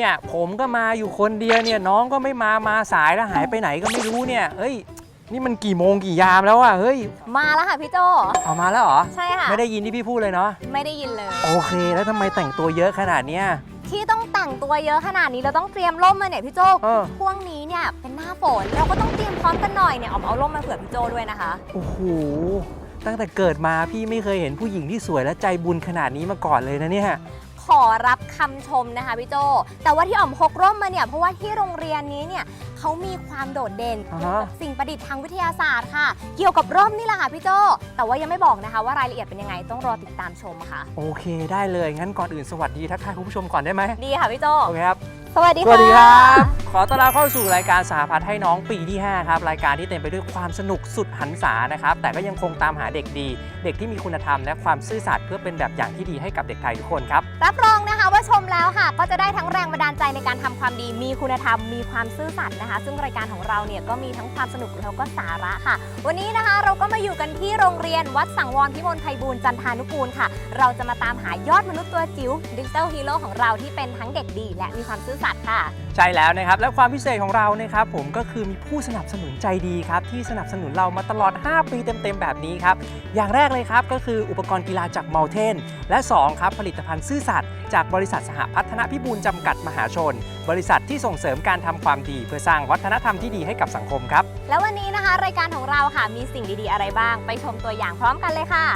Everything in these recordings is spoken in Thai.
เนี่ยผมก็มาอยู่คนเดียวเนี่ยน้องก็ไม่มามาสายแล้วหายไปไหนก็ไม่รู้เนี่ยเฮ้ย นี่มันกี่โมงกี่ยามแล้วอะเฮ้ยมาแล้วค่ะพี่โจ เอามาแล้วเหรอใช่ค่ะ ไม่ได้ยินที่พี่พูดเลยเนาะไม่ได้ยินเลย โอเคแล้วทำไมแต่งตัวเยอะขนาดเนี้ย ที่ต้องแต่งตัวเยอะขนาดนี้เราต้องเตรียมร่มมาเนี่ยพี่โจเออ ช่วงนี้เนี่ยเป็นหน้าฝนเราก็ต้องเตรียมพร้อมกันหน่อยเนี่ยออมเอาร่มมาเผื่อพี่โจด้วยนะคะ โอ้โหตั้งแต่เกิดมาพี่ไม่เคยเห็นผู้หญิงที่สวยและใจบุญขนาดนี้มาก่อนเลยนะเนี่ย ขอรับคำชมนะคะพี่โจแต่ว่าที่อ๋อมพกร่มมาเนี่ยเพราะว่าที่โรงเรียนนี้เนี่ย เขามีความโดดเด่นอ่าเกี่ยวฮะกับสิ่งประดิษฐ์ทางวิทยาศาสตร์ค่ะ เกี่ยวกับร่มนี่แหละค่ะพี่โจแต่ว่ายังไม่บอกนะคะ ว่ารายละเอียดเป็นยังไงต้องรอติดตามชมค่ะ โอเคได้เลย งั้นก่อนอื่นสวัสดีทักทายคุณผู้ชมก่อนได้ไหมดีค่ะพี่โจโอเคครับ สวัสดีสค่ะ วัสดีครับ ขอต้อนรับเข้าสู่รายการสหพัฒน์ให้น้องปีที่ 5 ครับ รายการที่เต็มไปด้วยความสนุกสุดหันษานะครับ แต่ก็ยังคงตามหาเด็กดี เด็กที่มีคุณธรรมและความซื่อสัตย์เพื่อเป็นแบบอย่างที่ดีให้กับเด็กไทยทุกคนครับ รับรองนะคะว่าชมแล้วค่ะ ก็จะได้ทั้งแรงบันดาลใจในการทำความดี มีคุณธรรม มีความซื่อสัตย์นะคะซึ่งรายการของเราเนี่ยก็มีทั้งความสนุกแล้วก็สาระค่ะ วันนี้นะคะเราก็มาอยู่กันที่โรงเรียนวัดสังวรพิมลไพบูลย์จันทานุกูลค่ะ เราจะมาตามหายอดมนุษย์ตัวจิ๋วดิจิตอลฮีโร่ของเราที่เป็นทั้งเด็กดี และมีความซื่อสัตย์ค่ะใช่แล้วนะครับ และความพิเศษของเรานะครับผมก็คือมีผู้สนับสนุนใจดีครับ ที่สนับสนุนเรามาตลอด 5 ปีเต็ม ๆ แบบนี้ครับ อย่างแรกเลยครับก็คืออุปกรณ์กีฬาจาก m ม l เทนและ 2 ครับผลิตภัณฑ์ซื่อสัตย์จากบริษัทสหพัฒนพิบูลจำกัดมหาชน บริษัทที่ส่งเสริมการทำความดี เพื่อสร้างวัฒนธรรมที่ดีให้กับสังคมครับ แล้ววันนี้นะคะ รายการของเราค่ะมีสิ่งดีๆ อะไรบ้าง ไปชมตัวอย่างพร้อมกันเลยค่ะ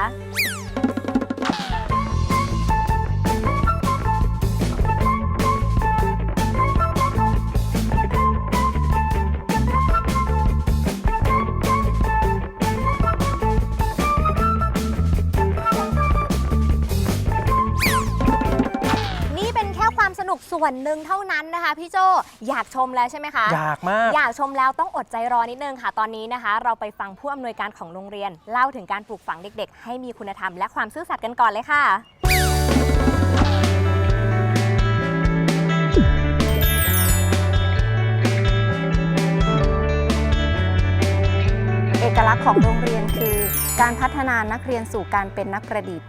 วนหนึ่งเท่านั้นนะคะพี่โจอยากชมแล้วใช่ไหมคะอยากมาก อยากชมแล้วต้องอดใจรอนิดนึงค่ะ ตอนนี้นะคะ เราไปฟังผู้อำนวยการของโรงเรียน เล่าถึงการปลูกฝังเด็ก ๆ ให้มีคุณธรรมและความซื่อสัตย์กันก่อนเลยค่ะ เอกลักษณ์ของโรงเรียนคือการพัฒนานักเรียนสู่การเป็นนักประดิษฐ์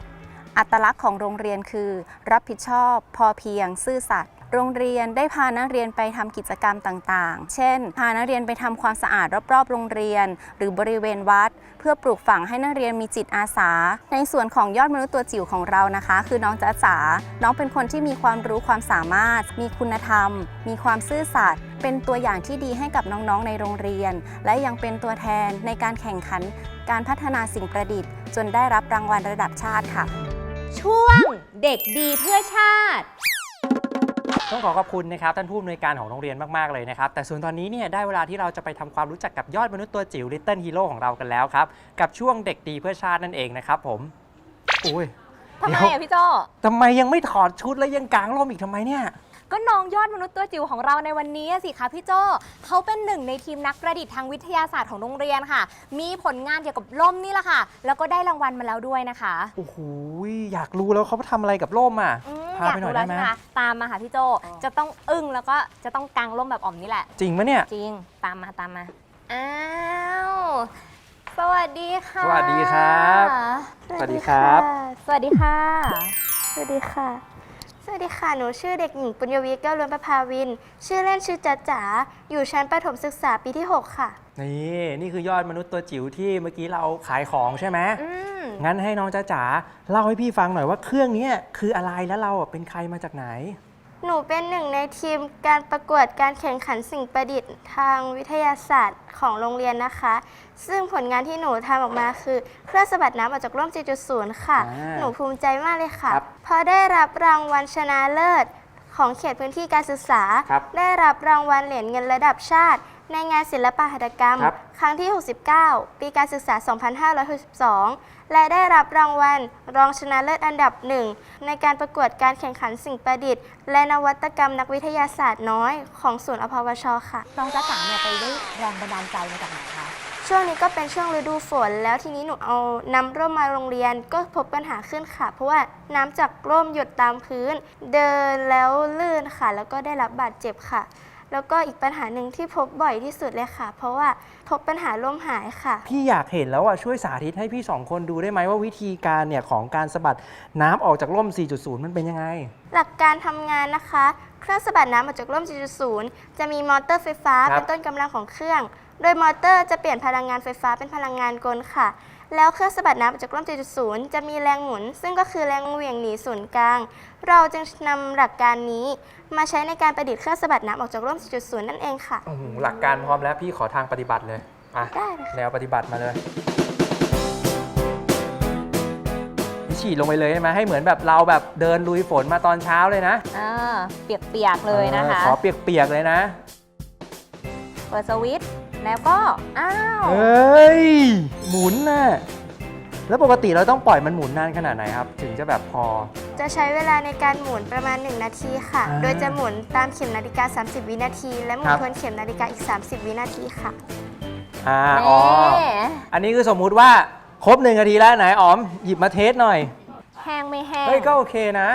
อัตลักษณ์ของโรงเรียนคือ รับผิดชอบ พอเพียง ซื่อสัตย์ โรงเรียนได้พานักเรียนไปทำกิจกรรมต่างๆ เช่น พานักเรียนไปทำความสะอาดรอบๆ โรงเรียน หรือบริเวณวัด เพื่อปลูกฝังให้นักเรียนมีจิตอาสา ในส่วนของยอดมนุษย์ตัวจิ๋วของเรานะคะ คือน้องจ๊ะจ๋า น้องเป็นคนที่มีความรู้ความสามารถ มีคุณธรรม มีความซื่อสัตย์ เป็นตัวอย่างที่ดีให้กับน้องๆ ในโรงเรียน และยังเป็นตัวแทนในการแข่งขัน การพัฒนาสิ่งประดิษฐ์ จนได้รับรางวัลระดับชาติค่ะ ช่วงเด็กดีเพื่อชาติ ต้องขอขอบคุณนะครับท่านผู้อำนวยการของโรงเรียนมาก ๆ เลยนะครับ แต่ส่วนตอนนี้เนี่ยได้เวลาที่เราจะไปทำความรู้จักกับยอดมนุษย์ตัวจิ๋ว Little Hero ของเรากันแล้วครับ กับช่วงเด็กดีเพื่อชาตินั่นเองนะครับผมอุ้ยทำไมเดี๋ยวอะพี่โจทำไมยังไม่ถอดชุดแล้วยังกางร่มอีกทำไมเนี่ย ก็น้องยอดมนุษย์ตัวจิ๋วของเราในวันนี้สิคะพี่โจเขาเป็นหนึ่งในทีมนักประดิษฐ์ทางวิทยาศาสตร์ของโรงเรียนค่ะ มีผลงานเกี่ยวกับล่มนี่แหละค่ะ แล้วก็ได้รางวัลมาแล้วด้วยนะคะโอ้โหอยากรู้แล้วเขาทำอะไรกับร่มอะอืมพาอยากไปหน่อรู้ยแล้ได้วไหมใช่ไหมตามมาค่ะพี่โจจะต้องอึ้งแล้วก็จะต้องกางร่มแบบอ่อมนี่แหละ จริงไหมเนี่ย จริง ตามมาตามมา อ้าว สวัสดีค่ะ สวัสดีครับสวัสดีครับ สวัสดีค่ะ สวัสดีค่ะ สวัสดีค่ะ หนูชื่อเด็กหญิงปุญญวีแก้วล้วนประภาวิน ชื่อเล่นชื่อจ๋าจ๋า อยู่ชั้นประถมศึกษาปีที่ 6 ค่ะ นี่นี่คือยอดมนุษย์ตัวจิ๋วที่เมื่อกี้เราขายของใช่ไหมอืมงั้นให้น้องจ้าจ๋าเล่าให้พี่ฟังหน่อยว่าเครื่องเนี้ยคืออะไรแล้วเราอะเป็นใครมาจากไหน หนูเป็นหนึ่งในทีมการประกวดการแข่งขันสิ่งประดิษฐ์ทางวิทยาศาสตร์ของโรงเรียนนะคะ ซึ่งผลงานที่หนูทำออกมาคือเครื่องสะบัดน้ำออกจากร่ม7.0ค่ะ อ่าหนูภูมิใจมากเลยค่ะ ครับเพราะได้รับรางวัลชนะเลิศของเขตพื้นที่การศึกษา ครับ ได้รับรางวัลเหรียญเงินระดับชาติ ในงานศิลปหัตถกรรม ครับ ครั้งที่ 69 ปีการศึกษา 2562 และได้รับรางวัล รองชนะเลิศอันดับหนึ่งในการประกวดการแข่งขันสิ่งประดิษฐ์ และนวัตกรรมนักวิทยาศาสตร์น้อยของศูนย์อพวชค่ะ น้องจ๊ะจ๋าเนี่ยไปได้แรงบันดาลใจมาจากไหนคะ ช่วงนี้ก็เป็นช่วงฤดูฝน แล้วทีนี้หนูเอาน้ำร่มมาโรงเรียนก็พบปัญหาขึ้นค่ะ เพราะว่าน้ำจากร่มหยดตามพื้น เดินแล้วลื่นค่ะ แล้วก็ได้รับบาดเจ็บค่ะ แล้วก็อีกปัญหาหนึ่งที่พบบ่อยที่สุดเลยค่ะ เพราะว่าพบปัญหาร่มหายค่ะ พี่อยากเห็นแล้วอะช่วยสาธิตให้พี่สองคนดูได้ไหมว่าวิธีการเนี่ยของการสะบัดน้ำออกจากร่ม 4.0 มันเป็นยังไง หลักการทำงานนะคะ เครื่องสะบัดน้ำออกจากร่ม 4.0 จะมีมอเตอร์ไฟฟ้า ครับ เป็นต้นกำลังของเครื่อง โดยมอเตอร์จะเปลี่ยนพลังงานไฟฟ้าเป็นพลังงานกลค่ะ แล้วเครื่องสะบัดน้ำออกจากร่ม4.0จะมีแรงหมุน ซึ่งก็คือแรงเหวี่ยงหนีศูนย์กลาง เราจึงนำหลักการนี้มาใช้ในการประดิษฐ์เครื่องสะบัดน้ำออกจากร่ม4.0 นั่นเองค่ะโอ้โหหลักการพร้อมแล้วพี่ขอทางปฏิบัติเลยอะได้เลยแนวปฏิบัติมาเลยพี่ฉีดลงไปเลยใช่ไหมให้เหมือนแบบเราแบบเดินลุยฝนมาตอนเช้าเลยนะอ่าเปียกๆเลยนะคะ ออขอเปียกๆเลยนะ เปิดสวิตช์ แล้วก็ อ้าว เฮ้ย หมุนน่ะ แล้วปกติเราต้องปล่อยมันหมุนนานขนาดไหนครับ ถึงจะแบบพอ จะใช้เวลาในการหมุนประมาณ 1 นาทีค่ะ อ่าโดยจะหมุนตามเข็มนาฬิกา 30 วินาที และหมุคนรับ ทวนเข็มนาฬิกาอีก 30 วินาทีค่ะ อ่าอ๋อแน่อันนี้คือสมมุติว่าครบหนึ่งนาทีแล้วไหนอ๋อมหยิบมาเทสหน่อย แห้งไม่แห้งเฮ้ยก็โอเคนะ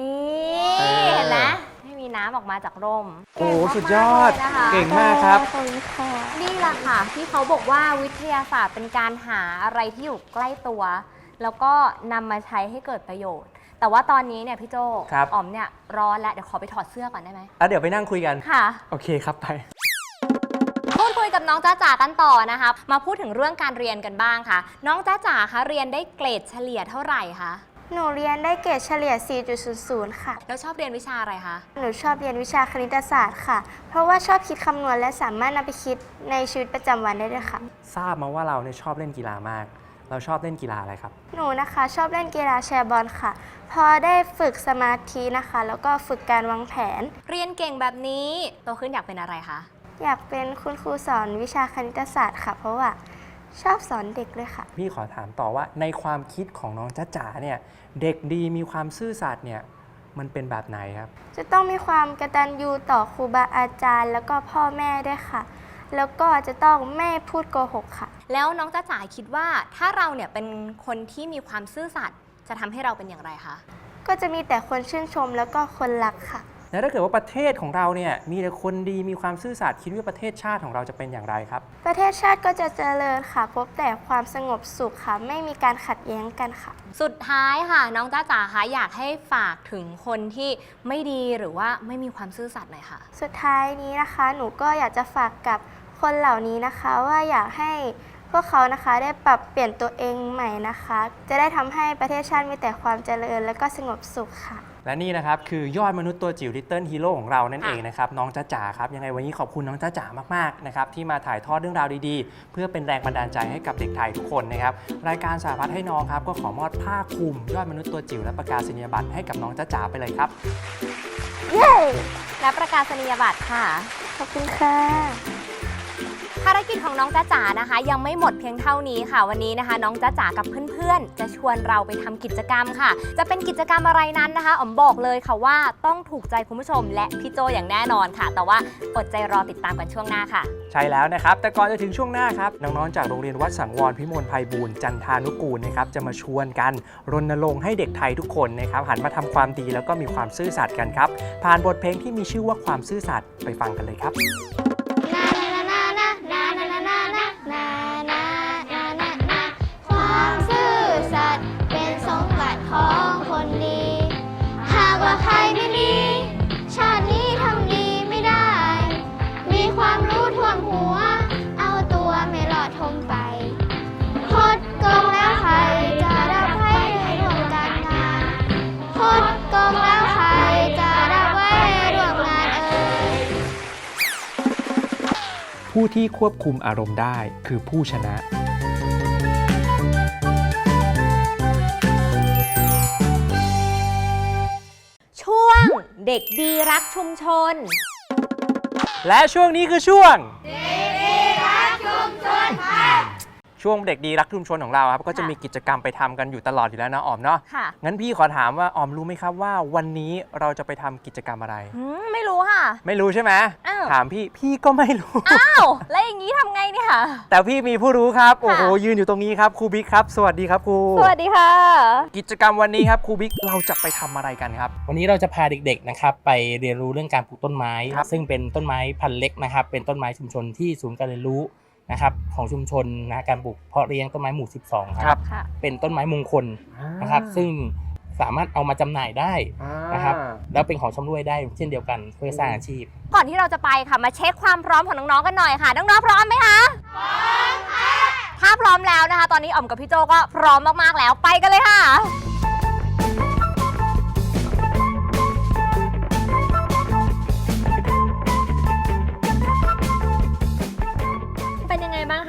นี่ เออ เห็นไหมไม่มีน้ำออกมาจากร่มโอ้โหเก่งมากๆสุดยอดเลยนะคะเก่งมากครับ ขอบคุณค่ะนี่แหละค่ะ ที่เขาบอกว่าวิทยาศาสตร์เป็นการหาอะไรที่อยู่ใกล้ตัว แล้วก็นำมาใช้ให้เกิดประโยชน์ แต่ว่าตอนนี้เนี่ยพี่โจครับ อ๋อมเนี่ยร้อนแล้วเดี๋ยวขอไปถอดเสื้อก่อนได้ไหมอะเดี๋ยวไปนั่งคุยกัน ค่ะ โอเคครับไป พูดคุยกับน้องจ้าจ๋ากันต่อนะคะมาพูดถึงเรื่องการเรียนกันบ้างค่ะ น้องจ้าจ๋าคะเรียนได้เกรดเฉลี่ยเท่าไหร่คะ หนูเรียนได้เกรดเฉลี่ย 4.00 ค่ะ แล้วชอบเรียนวิชาอะไรคะ หนูชอบเรียนวิชาคณิตศาสตร์ค่ะ เพราะว่าชอบคิดคำนวณและสามารถนำไปคิดในชีวิตประจำวันได้ด้วยค่ะ ทราบมาว่าเราเนี่ยชอบเล่นกีฬามาก เราชอบเล่นกีฬาอะไรครับ หนูนะคะ ชอบเล่นกีฬาแชร์บอลค่ะ พอได้ฝึกสมาธินะคะ แล้วก็ฝึกการวางแผน เรียนเก่งแบบนี้โตขึ้นอยากเป็นอะไรคะ อยากเป็นคุณครูสอนวิชาคณิตศาสตร์ค่ะ เพราะว่า ชอบสอนเด็กเลยค่ะ พี่ขอถามต่อว่าในความคิดของน้องจ้าจ๋าเนี่ย เด็กดีมีความซื่อสัตย์เนี่ย มันเป็นแบบไหนครับ จะต้องมีความกตัญญูต่อครูบาอาจารย์ แล้วก็พ่อแม่ด้วยค่ะ แล้วก็จะต้องไม่พูดโกหกค่ะ แล้วน้องจ้าจ๋าคิดว่าถ้าเราเนี่ยเป็นคนที่มีความซื่อสัตย์จะทำให้เราเป็นอย่างไรคะ ก็จะมีแต่คนชื่นชมแล้วก็คนรักค่ะ แล้วถ้าเกิดว่าประเทศของเราเนี่ยมีแต่คนดีมีความซื่อสัตย์คิดว่าประเทศชาติของเราจะเป็นอย่างไรครับ ประเทศชาติก็จะเจริญค่ะ พบแต่ความสงบสุขค่ะ ไม่มีการขัดแย้งกันค่ะ สุดท้ายค่ะ น้องจ้าจ๋าคะอยากให้ฝากถึงคนที่ไม่ดีหรือว่าไม่มีความซื่อสัตย์หน่อยค่ะ สุดท้ายนี้นะคะ หนูก็อยากจะฝากกับคนเหล่านี้นะคะว่าอยากให้พวกเขานะคะได้ปรับเปลี่ยนตัวเองใหม่นะคะ จะได้ทำให้ประเทศชาติมีแต่ความเจริญและก็สงบสุขค่ะ และนี่นะครับคือยอดมนุษย์ตัวจิ๋ว Little Hero ของเรานั่นเองนะครับน้องจ้าจ๋าครับยังไงวันนี้ขอบคุณน้องจ้าจ๋ามากๆนะครับที่มาถ่ายทอดเรื่องราวดีๆ เพื่อเป็นแรงบันดาลใจให้กับเด็กไทยทุกคนนะครับรายการสาพัฒให้น้องครับก็ขอมอบผ้าคลุมยอดมนุษย์ตัวจิ๋วและประกาศนียบัตรให้กับน้องจ้าจ๋าไปเลยครับเย้และประกาศนียบัตรค่ะขอบคุณค่ะารกิจของน้องจ้าจ๋านะคะ ยังไม่หมดเพียงเท่านี้ค่ะ วันนี้นะคะ น้องจ้าจ๋ากับเพื่อนๆ จะชวนเราไปทำกิจกรรมค่ะ จะเป็นกิจกรรมอะไรนั้นนะคะอ๋อมบอกเลยค่ะว่าต้องถูกใจคุณผู้ชม และพี่โจอย่างแน่นอนค่ะ แต่ว่าอดใจรอติดตามกันช่วงหน้าค่ะ ใช่แล้วนะครับ แต่ก่อนจะถึงช่วงหน้าครับน้องๆจากโรงเรียนวัดสังวรพิมลภัยบูรณ์จันทานุกูลนะครับจะมาชวนกันรณรงค์ให้เด็กไทยทุกคนนะครับหันมาทำความดีแล้วก็มีความซื่อสัตย์กันครับผ่านบทเพลงที่มีชื่อว่าความซื่อสัตย์ไปฟังกันเลยครับ ผู้ที่ควบคุมอารมณ์ได้คือผู้ชนะ ช่วงเด็กดีรักชุมชน และช่วงนี้คือช่วง ช่วงเด็กดีรักชุมชนของเราครับก็จะค่ะมีกิจกรรมไปทำกันอยู่ตลอดอยู่แล้วนะออมเนาะค่ะงั้นพี่ขอถามว่าออมรู้ไหมครับว่าวันนี้เราจะไปทำกิจกรรมอะไรอืมไม่รู้ค่ะ ไม่รู้ใช่ไหมอ้าวถามพี่พี่ก็ไม่รู้อ้าวแล้วอย่างนี้ทำไงเนี่ยค่ะแต่พี่มีผู้รู้ครับโอ้โหยืนอยู่ตรงนี้ครับครูบิ๊กครับ สวัสดีครับครูสวัสดีค่ะ กิจกรรมวันนี้ครับครูบิ๊กเราจะไปทำอะไรกันครับ วันนี้เราจะพาเด็กๆนะครับไปเรียนรู้เรื่องการปลูกต้นไม้ครับซึ่งเป็นต้นไม้พันธุ์เล็กนะครับเป็นต้นไม้ชุมชนที่ศูนย์การเรียนรู้ นะครับของชุมชนนะการปลูกเพาะเลี้ยงต้นไม้หมู่ 12 ครับ ค่ะ เป็นต้นไม้มงคลนะครับ ซึ่งสามารถเอามาจำหน่ายได้นะครับ แล้วเป็นของชำร่วยได้เช่นเดียวกันเพื่อสร้างอาชีพ ก่อนที่เราจะไปค่ะมาเช็คความพร้อมของน้องๆกันหน่อยค่ะ น้องๆพร้อมไหมคะ พร้อมค่ะ ถ้าพร้อมแล้วนะคะ ตอนนี้อ๋อมกับพี่โจก็พร้อมมากๆแล้วไปกันเลยค่ะ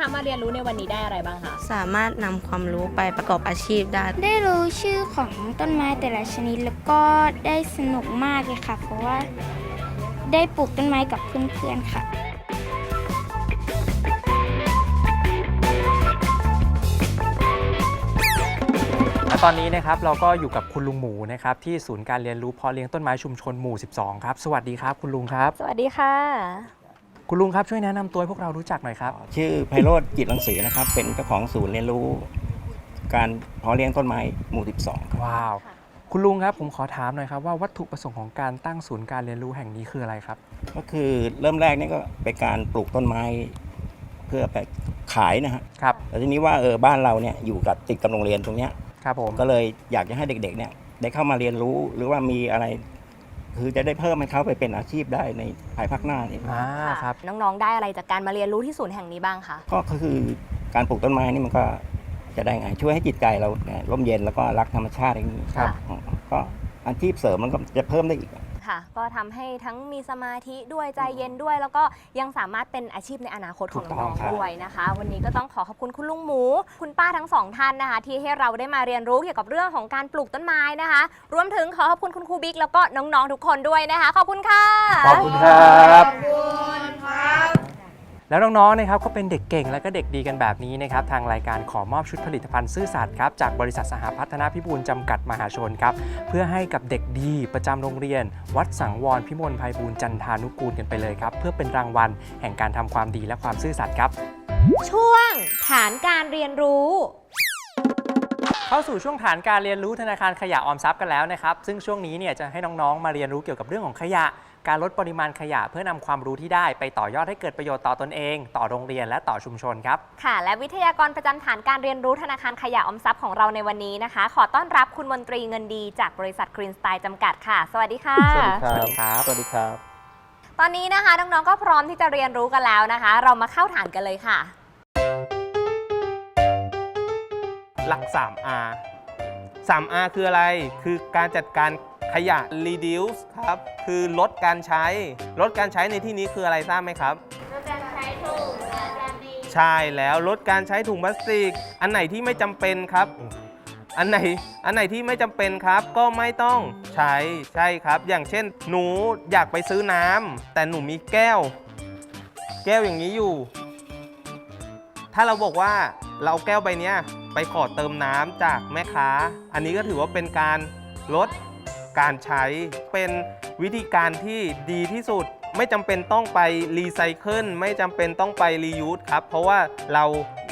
ยังไงบ้างคะมาเรียนรู้ในวันนี้ได้อะไรบ้างคะสามารถนำความรู้ไปประกอบอาชีพได้ ได้รู้ชื่อของต้นไม้แต่ละชนิดแล้วก็ได้สนุกมากเลยค่ะ เพราะว่าได้ปลูกต้นไม้กับเพื่อนๆค่ะ และตอนนี้นะครับเราก็อยู่กับคุณลุงหมูนะครับที่ศูนย์การเรียนรู้เพาะเลี้ยงต้นไม้ชุมชนหมู่ 12 ครับ สวัสดีครับคุณลุงครับ สวัสดีค่ะ คุณลุงครับช่วยแนะนำตัวให้พวกเรารู้จักหน่อยครับ ชื่อไพโรธจิตรังสีนะครับ เป็นเจ้าของศูนย์เรียนรู้ การเพาะเลี้ยงต้นไม้หมู่ 12ครับว้าว คุณลุงครับผมขอถามหน่อยครับว่าวัตถุประสงค์ของการตั้งศูนย์การเรียนรู้แห่งนี้คืออะไรครับ ก็คือเริ่มแรกนี่ก็เป็นการปลูกต้นไม้ เพื่อไปขายนะฮะครับ แต่ทีนี้ว่าเออบ้านเราเนี่ยอยู่กับติดกับโรงเรียนตรงเนี้ยครับผม ก็เลยอยากจะให้เด็กๆเนี่ยได้เข้ามาเรียนรู้หรือว่ามีอะไร คือจะได้เพิ่มให้เขาไปเป็นอาชีพได้ในภายภาคหน้านี่อ่าครับ น้องๆ ได้อะไรจากการมาเรียนรู้ที่ศูนย์แห่งนี้บ้างคะ ก็คือการปลูกต้นไม้นี่มันก็จะได้ไงช่วยให้จิตใจเราเนี่ยร่มเย็นแล้วก็รักธรรมชาติอย่างนี้ครับอืมก็อาชีพเสริมมันก็จะเพิ่มได้อีก ค่ะ ก็ทำให้ทั้งมีสมาธิด้วยใจเย็นด้วย แล้วก็ยังสามารถเป็นอาชีพในอนาคตของถูกต้น้อองงครับ ๆด้วยนะคะ วันนี้ก็ต้องขอขอบคุณคุณลุงหมู คุณป้าทั้งสองท่านนะคะ ที่ให้เราได้มาเรียนรู้เกี่ยวกับเรื่องของการปลูกต้นไม้นะคะ รวมถึงขอขอบคุณคุณครูบิ๊กแล้วก็น้องๆทุกคนด้วยนะคะ ขอบคุณค่ะ ขอบคุณครับ แล้วน้องๆนะครับก็เป็นเด็กเก่งและก็เด็กดีกันแบบนี้นะครับทางรายการขอมอบชุดผลิตภัณฑ์ซื่อสัตย์ครับจากบริษัทสหพัฒนาพิบูลจำกัดมหาชนครับเพื่อให้กับเด็กดีประจำโรงเรียน วัดสังวรพิมลภัยบูลย์จันทานุกูลกันไปเลยครับเพื่อเป็นรางวัลแห่งการทำความดีและความซื่อสัตย์ครับ ช่วงฐานการเรียนรู้เข้าสู่ช่วงฐานการเรียนรู้ธนาคารขยะออมทรัพย์กันแล้วนะครับ ซึ่งช่วงนี้เนี่ยจะให้น้องๆ มาเรียนรู้เกี่ยวกับเรื่องของขยะ การลดปริมาณขยะเพื่อนำความรู้ที่ได้ไปต่อยอดให้เกิดประโยชน์ต่อตนเอง ต่อโรงเรียนและต่อชุมชนครับ ค่ะ และวิทยากรประจำฐานการเรียนรู้ธนาคารขยะออมทรัพย์ของเราในวันนี้นะคะ ขอต้อนรับคุณมนตรีเงินดีจากบริษัทกรีนสไตล์จำกัดค่ะ สวัสดีค่ะ สวัสดีครับ สวัสดีครับตอนนี้นะคะน้องๆก็พร้อมที่จะเรียนรู้กันแล้วนะคะ เรามาเข้าฐานกันเลยค่ะ หลัก 3R 3R คืออะไร คือการจัดการ ขยะ reduce ครับ คือลดการใช้ ลดการใช้ในที่นี้คืออะไรทราบไหมครับ ลดการใช้ถุงพลาสติกใช่แล้วลดการใช้ถุงพลาสติก อันไหนที่ไม่จำเป็นครับ อันไหน อันไหนที่ไม่จำเป็นครับ ก็ไม่ต้องใช้ ใช่ครับ อย่างเช่น หนูอยากไปซื้อน้ำแต่หนูมีแก้ว แก้วอย่างนี้อยู่ ถ้าเราบอกว่าเราเอาแก้วใบเนี้ยไปขอเติมน้ำจากแม่ค้า อันนี้ก็ถือว่าเป็นการลด การใช้เป็นวิธีการที่ดีที่สุด ไม่จำเป็นต้องไปรีไซเคิลไม่จำเป็นต้องไปรียูสครับ เพราะว่าเรา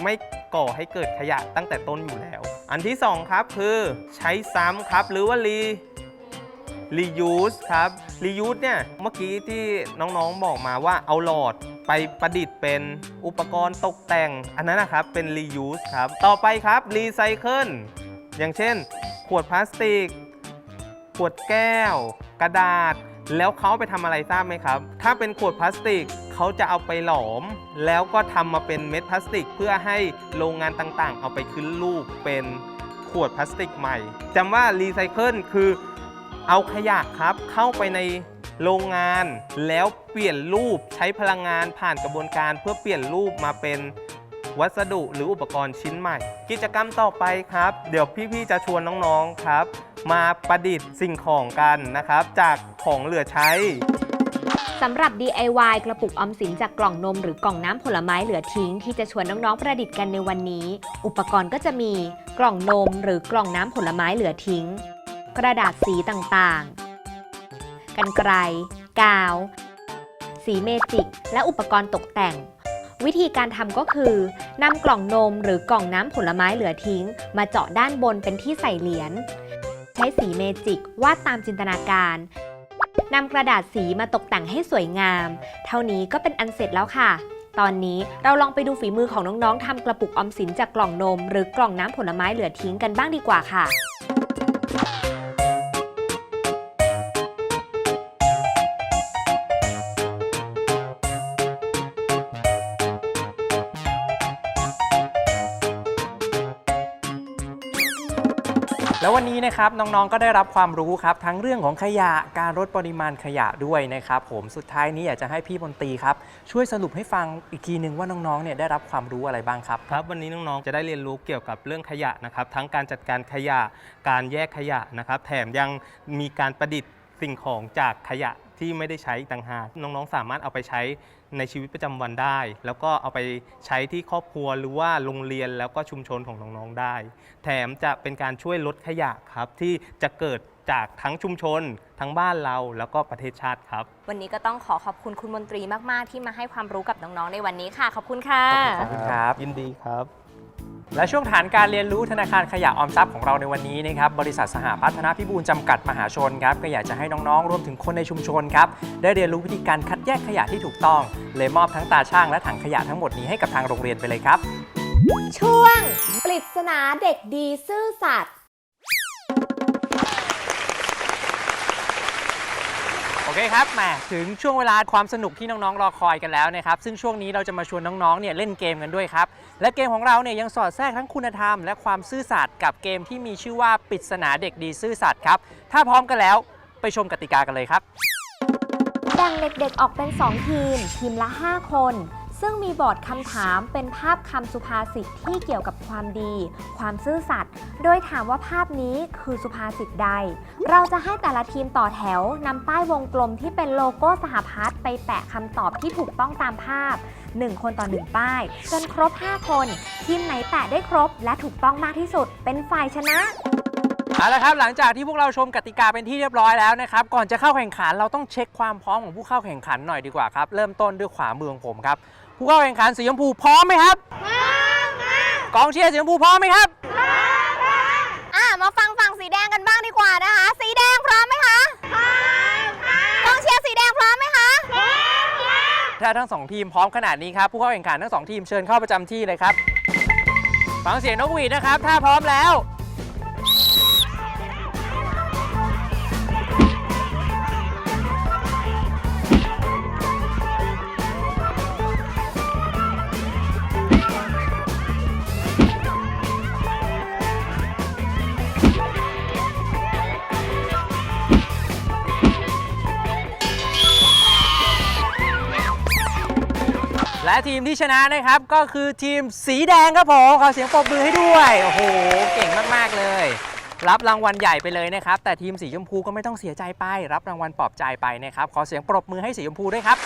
ไม่ก่อให้เกิดขยะตั้งแต่ต้นอยู่แล้ว อันที่สองครับคือใช้ซ้ำครับ หรือว่ารี reuse ครับ reuse เนี่ยเมื่อกี้ที่น้องๆบอกมาว่าเอาหลอดไปประดิษฐ์เป็นอุปกรณ์ตกแต่ง อันนั้นนะครับเป็น reuse ครับ ต่อไปครับ recycle อย่างเช่น ขวดพลาสติก ขวดแก้ว กระดาษ แล้วเขาไปทำอะไรทราบไหมครับ ถ้าเป็นขวดพลาสติกเขาจะเอาไปหลอม แล้วก็ทำมาเป็นเม็ดพลาสติก เพื่อให้โรงงานต่างๆ เอาไปขึ้นรูปเป็นขวดพลาสติกใหม่จำว่ารีไซเคิลคือเอาขยะครับเข้าไปในโรงงาน แล้วเปลี่ยนรูปใช้พลังงานผ่านกระบวนการเพื่อเปลี่ยนรูปมาเป็นวัสดุหรืออุปกรณ์ชิ้นใหม่ กิจกรรมต่อไปครับ เดี๋ยวพี่ ๆ จะชวนน้อง ๆ ครับ มาประดิษฐ์สิ่งของกันนะครับ จากของเหลือใช้ สำหรับ DIY กระปุกออมสินจากกล่องนมหรือกล่องน้ำผลไม้เหลือทิ้ง ที่จะชวนน้องๆประดิษฐ์กันในวันนี้ อุปกรณ์ก็จะมีกล่องนมหรือกล่องน้ำผลไม้เหลือทิ้ง กระดาษสีต่างๆ กันไกรกาว สีเมจิก และอุปกรณ์ตกแต่งวิธีการทำก็คือนำกล่องนมหรือกล่องน้ำผลไม้เหลือทิ้ง มาเจาะด้านบนเป็นที่ใส่เหรียญ ช้สีเมจิกวาดตามจินตนาการนำกระดาษสีมาตกแต่งให้สวยงาม เท่านี้ก็เป็นอันเสร็จแล้วค่ะ ตอนนี้เราลองไปดูฝีมือของน้องๆทำกระปุกออมสินจากกล่องนม หรือกล่องน้ำผลไม้เหลือทิ้งกันบ้างดีกว่าค่ะ แล้ววันนี้นะครับน้องๆก็ได้รับความรู้ครับทั้งเรื่องของขยะการลดปริมาณขยะด้วยนะครับผมสุดท้ายนี้อยากจะให้พี่มนตรีครับช่วยสรุปให้ฟังอีกทีหนึ่งว่าน้องๆเนี่ยได้รับความรู้อะไรบ้างครับครับ วันนี้น้องๆจะได้เรียนรู้เกี่ยวกับเรื่องขยะนะครับทั้งการจัดการขยะการแยกขยะนะครับแถมยังมีการประดิษฐ์สิ่งของจากขยะที่ไม่ได้ใช้ต่างหากน้องๆ สามารถเอาไปใช้ ในชีวิตประจำวันได้ แล้วก็เอาไปใช้ที่ครอบครัวหรือว่าโรงเรียนแล้วก็ชุมชนของน้องๆได้ แถมจะเป็นการช่วยลดขยะครับ ที่จะเกิดจากทั้งชุมชน ทั้งบ้านเราแล้วก็ประเทศชาติครับ วันนี้ก็ต้องขอขอบคุณคุณมนตรีมาก ๆ ที่มาให้ความรู้กับน้อง ๆ ในวันนี้ค่ะ ขอบคุณค่ะ ขอบคุณครับ ยินดีครับ และช่วงฐานการเรียนรู้ธนาคารขยะออมทรัพย์ของเราในวันนี้นะครับบริษัทสหพัฒนาพิบูลจำกัดมหาชนครับก็อยากจะให้น้องๆ รวมถึงคนในชุมชนครับได้เรียนรู้วิธีการคัดแยกขยะที่ถูกต้อง เลยมอบทั้งตาช่างและถังขยะทั้งหมดนี้ให้กับทางโรงเรียนไปเลยครับ ช่วง ปริศนาเด็กดีซื่อสัตย์โอเคครับแหมถึงช่วงเวลาความสนุกที่น้องๆ รอคอยกันแล้วนะครับ ซึ่งช่วงนี้เราจะมาชวนน้องๆ เนี่ยเล่นเกมกันด้วยครับ และเกมของเราเนี่ยยังสอดแทรกทั้งคุณธรรม และความซื่อสัตย์กับเกมที่มีชื่อว่าปริศนาเด็กดีซื่อสัตย์ครับ ถ้าพร้อมกันแล้วไปชมกติกากันเลยครับ แบ่งเด็กๆออกเป็น 2 ทีม ทีมละ 5 คน ซึ่งมีบอร์ดคำถามเป็นภาพคำสุภาษิตที่เกี่ยวกับความดี ความซื่อสัตย์ โดยถามว่าภาพนี้คือสุภาษิตใด เราจะให้แต่ละทีมต่อแถวนำป้ายวงกลมที่เป็นโลโก้สหพัฒน์ไปแปะคำตอบที่ถูกต้องตามภาพ 1 คนต่อ 1 ป้าย จนครบ 5 คน ทีมไหนแปะได้ครบ และถูกต้องมากที่สุด เป็นฝ่ายชนะ เอาละครับหลังจากที่พวกเราชมกติกาเป็นที่เรียบร้อยแล้วนะครับก่อนจะเข้าแข่งขันเราต้องเช็คความพร้อมของผู้เข้าแข่งขันหน่อยดีกว่าครับเริ่มต้นด้วยขวามือของผมครับผู้เข้าแข่งขันสีชมพูพร้อมไหมครับพร้อมกองเชียร์สีชมพูพร้อมไหมครับ อะมาฟังฝั่งสีแดงกันบ้างดีกว่านะคะ ถ้าทั้งสองทีมพร้อมขนาดนี้ครับผู้เข้าแข่งขันทั้งสองทีมเชิญเข้าประจำที่เลยครับ ฟังเสียงนกหวีดนะครับ ถ้าพร้อมแล้ว และทีมที่ชนะนะครับก็คือทีมสีแดงครับผมขอเสียงปรบมือให้ด้วยโอ้โหเก่งมากๆเลย รับรางวัลใหญ่ไปเลยนะครับ แต่ทีมสีชมพูก็ไม่ต้องเสียใจไป รับรางวัลปลอบใจไปนะครับขอเสียงปรบมือให้สีชมพูด้วยครับ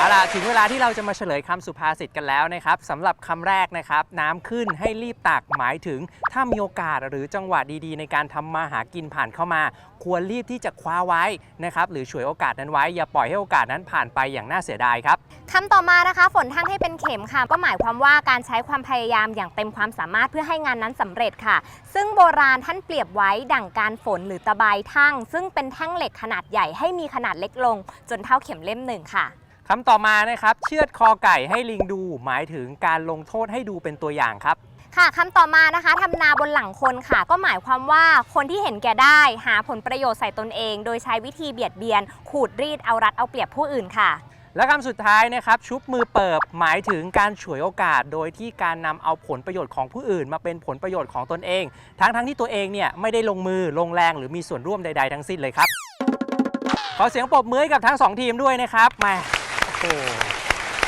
เอาล่ะถึงเวลาที่เราจะมาเฉลยคำสุภาษิตกันแล้วนะครับสำหรับคำแรกนะครับ น้ำขึ้นให้รีบตักหมายถึง ถ้ามีโอกาสหรือจังหวะดีๆ ในการทำมาหากินผ่านเข้ามา ควรรีบที่จะคว้าไว้นะครับหรือฉวยโอกาสนั้นไว้ อย่าปล่อยให้โอกาสนั้นผ่านไปอย่างน่าเสียดายครับ คำต่อมานะคะ ฝนทั้งให้เป็นเข็มค่ะ ก็หมายความว่าการใช้ความพยายามอย่างเต็มความสามารถเพื่อให้งานนั้นสำเร็จค่ะ ซึ่งโบราณท่านเปรียบไว้ดั่งการฝนหรือตะไบทั่ง ซึ่งเป็นแท่งเหล็กขนาดใหญ่ให้มีขนาดเล็กลง จนเท่าเข็มเล่มหนึ่งค่ะ คำต่อมานะครับ เชือดคอไก่ให้ลิงดู หมายถึงการลงโทษให้ดูเป็นตัวอย่างครับ ค่ะคำต่อมานะคะทำนาบนหลังคนค่ะ ก็หมายความว่าคนที่เห็นแก่ได้หาผลประโยชน์ใส่ตนเอง โดยใช้วิธีเบียดเบียน ขูดรีดเอารัดเอาเปรียบผู้อื่นค่ะ และคำสุดท้ายนะครับ ชุบมือเปิบ หมายถึงการฉวยโอกาส โดยที่การนำเอาผลประโยชน์ของผู้อื่น มาเป็นผลประโยชน์ของตนเอง ทั้งทั้งที่ตัวเองเนี่ยไม่ได้ลงมือลงแรงหรือมีส่วนร่วมใด ๆ ทั้งสิ้นเลยครับขอเสียงปรบมือให้กับทั้งสองทีมด้วยนะครับแหมา โอ้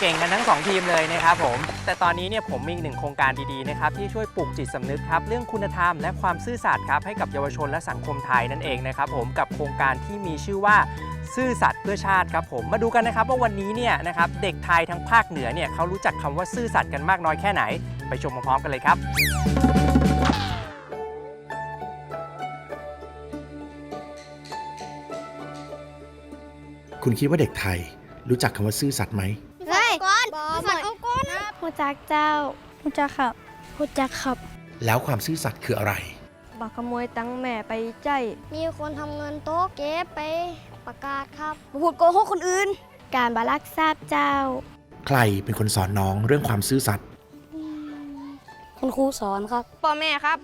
เก่งกันทั้งสองทีมเลยนะครับผม แต่ตอนนี้เนี่ยผมมีอีกหนึ่งโครงการดีๆนะครับที่ช่วยปลูกจิตสำนึกครับเรื่องคุณธรรมและความซื่อสัตย์ครับให้กับเยาวชนและสังคมไทยนั่นเองนะครับผมกับโครงการที่มีชื่อว่าซื่อสัตย์เพื่อชาติครับผมมาดูกันนะครับว่าวันนี้เนี่ยนะครับเด็กไทยทั้งภาคเหนือเนี่ยเขารู้จักคำว่าซื่อสัตย์กันมากน้อยแค่ไหน ไปชมพร้อมๆกันเลยครับคุณคิดว่าเด็กไทย รู้จักคำว่าซื่อสัตย์ไหมเฮ้ยก้อนบอสัตว์เอาก้อนหูจักเจ้าหูจักครับหูจักครับ แล้วความซื่อสัตย์คืออะไรบักขโมยตังแม่ไปใจ มีคนทำเงินโต๊ะเก็บไปประกาศครับพูดโกหกคนอื่น การบาลักทราบเจ้า ใครเป็นคนสอนน้องเรื่องความซื่อสัตย์คุณครูสอนครับพ่อแม่ครับ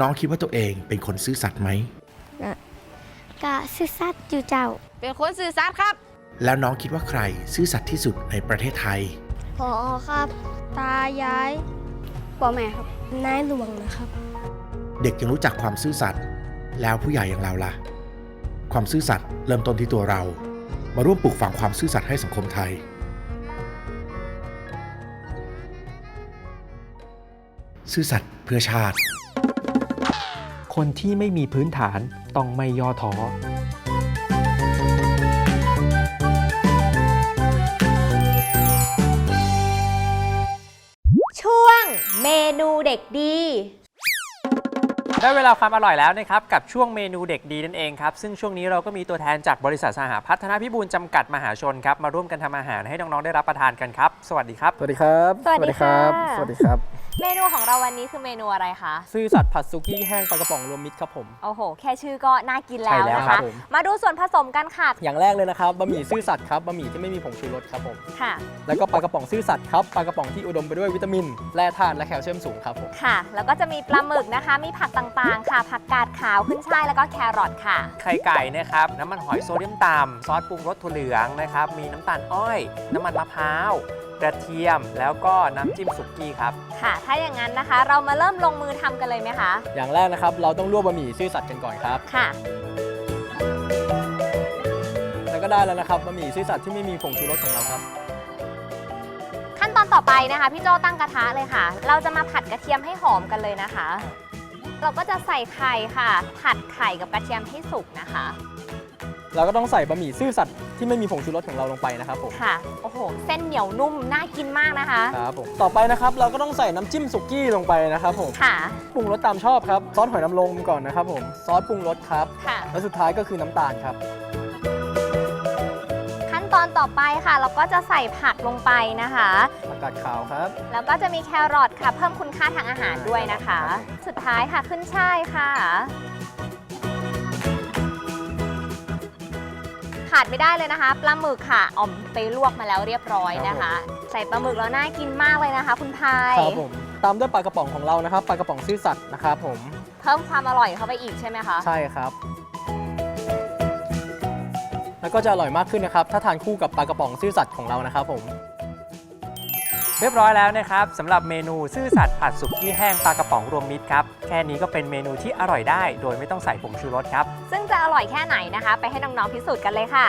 น้องคิดว่าตัวเองเป็นคนซื่อสัตย์ไหมกะซื่อสัตย์อยู่เจ้า เป็นคนสื่อสารครับ แล้วน้องคิดว่าใครซื่อสัตย์ที่สุดในประเทศไทย พอครับ ตายายพ่อแม่ครับ นายหลวงนะครับ เด็กยังรู้จักความซื่อสัตย์แล้วผู้ใหญ่อย่างเราล่ะ ความซื่อสัตย์เริ่มต้นที่ตัวเรา มาร่วมปลูกฝังความซื่อสัตย์ให้สังคมไทย ซื่อสัตย์เพื่อชาติ คนที่ไม่มีพื้นฐานต้องไม่ย่อท้อ เด็กดี ได้เวลาความอร่อยแล้วนะครับ กับช่วงเมนูเด็กดีนั่นเองครับ ซึ่งช่วงนี้เราก็มีตัวแทนจากบริษัทสหพัฒนาพิบูลจำกัดมหาชนครับ มาร่วมกันทำอาหารให้น้อง ๆ ได้รับประทานกันครับ สวัสดีครับ สวัสดีครับ สวัสดีค่ะ สวัสดีครับ เมนูของเราวันนี้คือเมนูอะไรคะ ซื่อสัตย์ผัดซุกี้แห้งปลากระป๋องรวมมิตรครับผม โอ้โห แค่ชื่อก็น่ากินแล้ใช่วแล้วนะครัคะ บผม มาดูส่วนผสมกันค่ะ อย่างแรกเลยนะครับบะหมี่ซื่อสัตย์ครับบะหมี่ที่ไม่มีผงชูรสครับผม ค่ะ แล้วก็ปลากระป๋องซื่อสัตย์ครับปลากระป๋องที่อุดมไปด้วยวิตามิน แร่ธาตุและแคลเซียมสูงครับผม ค่ะ แล้วก็จะมีปลาหมึกนะคะ มีผักต่างๆ ค่ะ ผักกาดขาว ขึ้นช่าย แล้วก็แครอทค่ะ ไข่ไก่นะครับ น้ำมันหอยโซเดียมต่ำซอสปรุงรสถั่วเหลืองนะครับ มีน้ำตาลอ้อย น้ำมันมะพร้าว กระเทียมแล้วก็น้ำจิ้มสุกี้ครับ ค่ะ ถ้าอย่างนั้นนะคะ เรามาเริ่มลงมือทำกันเลยไหมคะ อย่างแรกนะครับ เราต้องลวกบะหมี่ซื่อสัตย์กันก่อนครับ ค่ะ แล้วก็ได้แล้วนะครับบะหมี่ซื่อสัตย์ที่ไม่มีผงชูรสของเราครับ ขั้นตอนต่อไปนะคะ พี่โจตั้งกระทะเลยค่ะ เราจะมาผัดกระเทียมให้หอมกันเลยนะคะ เราก็จะใส่ไข่ค่ะ ผัดไข่กับกระเทียมให้สุกนะคะ เราก็ต้องใส่บะหมี่ซื่อสัตย์ที่ไม่มีผงชูรสของเราลงไปนะครับผมค่ะ โอ้โห เส้นเหนียวนุ่ม น่ากินมากนะคะ ครับผมต่อไปนะครับเราก็ต้องใส่น้ำจิ้มสุกี้ลงไปนะครับผมค่ะ ปรุงรสตามชอบครับซอสหอยนางรมก่อนนะครับผมซอสปรุงรสครับ ค่ะ และสุดท้ายก็คือน้ำตาลครับ ขั้นตอนต่อไปค่ะ เราก็จะใส่ผักลงไปนะคะ ผักกาดขาวครับ แล้วก็จะมีแครอทค่ะ เพิ่มคุณค่าทางอาหารด้วยนะคะ สุดท้ายค่ะขึ้นช่ายค่ะ ขาดไม่ได้เลยนะคะปลาหมึกค่ะอ่อมไปลวกมาแล้วเรียบร้อยนะคะ ใส่ปลาหมึกแล้วน่ากินมากเลยนะคะ คุณพายครับผมตามด้วยปลากระป๋องของเรานะครับปลากระป๋องซื่อสัตย์นะครับผมเพิ่มความอร่อยเข้าไปอีกใช่ไหมคะใช่ครับ แล้วก็จะอร่อยมากขึ้นนะครับ ถ้าทานคู่กับปลากระป๋องซื่อสัตย์ของเรานะครับผม เรียบร้อยแล้วนะครับสำหรับเมนูซื่อสัตว์ผัดสุกี้แห้งปลากระป๋องรวมมิตรครับแค่นี้ก็เป็นเมนูที่อร่อยได้ โดยไม่ต้องใส่ผงชูรสครับ ซึ่งจะอร่อยแค่ไหนนะคะ ไปให้น้องๆพิสูจน์กันเลยค่ะ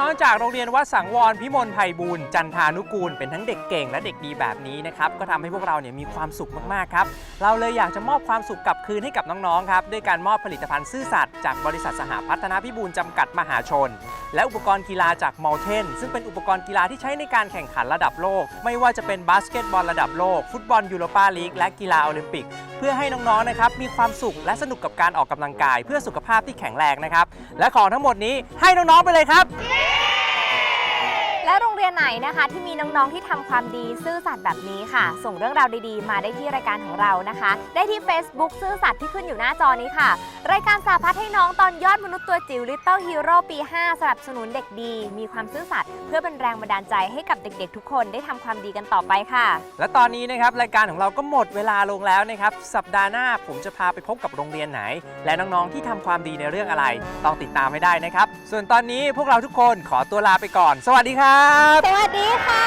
น้องๆ จากโรงเรียนวัดสังวรพิมลไพบูลย์จันทานุกูล เป็นทั้งเด็กเก่งและเด็กดีแบบนี้นะครับ ก็ทำให้พวกเราเนี่ยมีความสุขมากๆครับ เราเลยอยากจะมอบความสุขกลับคืนให้กับน้องๆ ครับ ด้วยการมอบผลิตภัณฑ์ซื่อสัตย์จากบริษัทสหพัฒนาพิบูลจำกัดมหาชน และอุปกรณ์กีฬาจากมอลเทนซึ่งเป็นอุปกรณ์กีฬาที่ใช้ในการแข่งขันระดับโลก ไม่ว่าจะเป็นบาสเกตบอลระดับโลก ฟุตบอลยูโรปาลีกและกีฬาโอลิมปิกเพื่อให้น้องๆนะครับมีความสุขและสนุกกับการออกกำลังกาย เพื่อสุขภาพที่แข็งแรงนะครับ และของทั้งหมดนี้ให้น้องๆไปเลยครับ และโรง ยนไหนนะคะ ที่มีน้องๆที่ทำความดีซื่อสัตย์แบบนี้ค่ะ ส่งเรื่องราวดีๆ มาได้ที่รายการของเรานะคะ ได้ที่ Facebook ซื่อสัตย์ที่ขึ้นอยู่หน้าจอนี้ค่ะ รายการสาพัฒน์ให้น้องตอนยอดมนุษย์ตัวจิ๋ว Little Hero ปี 5 สนับสนุนเด็กดี มีความซื่อสัตย์เพื่อเป็นแรงบันดาลใจให้กับเด็กๆ ทุกคนได้ทำความดีกันต่อไปค่ะ และตอนนี้นะครับรายการของเราก็หมดเวลาลงแล้วนะครับสัปดาห์หน้าผมจะพาไปพบกับโรงเรียนไหน และน้องๆที่ทำความดีในเรื่องอะไรต้องติดตามให้ได้นะครับส่วนตอนนี้พวกเราทุกคนขอตัวลาไปก่อน สวัสดีครับสวัสดีค่ะ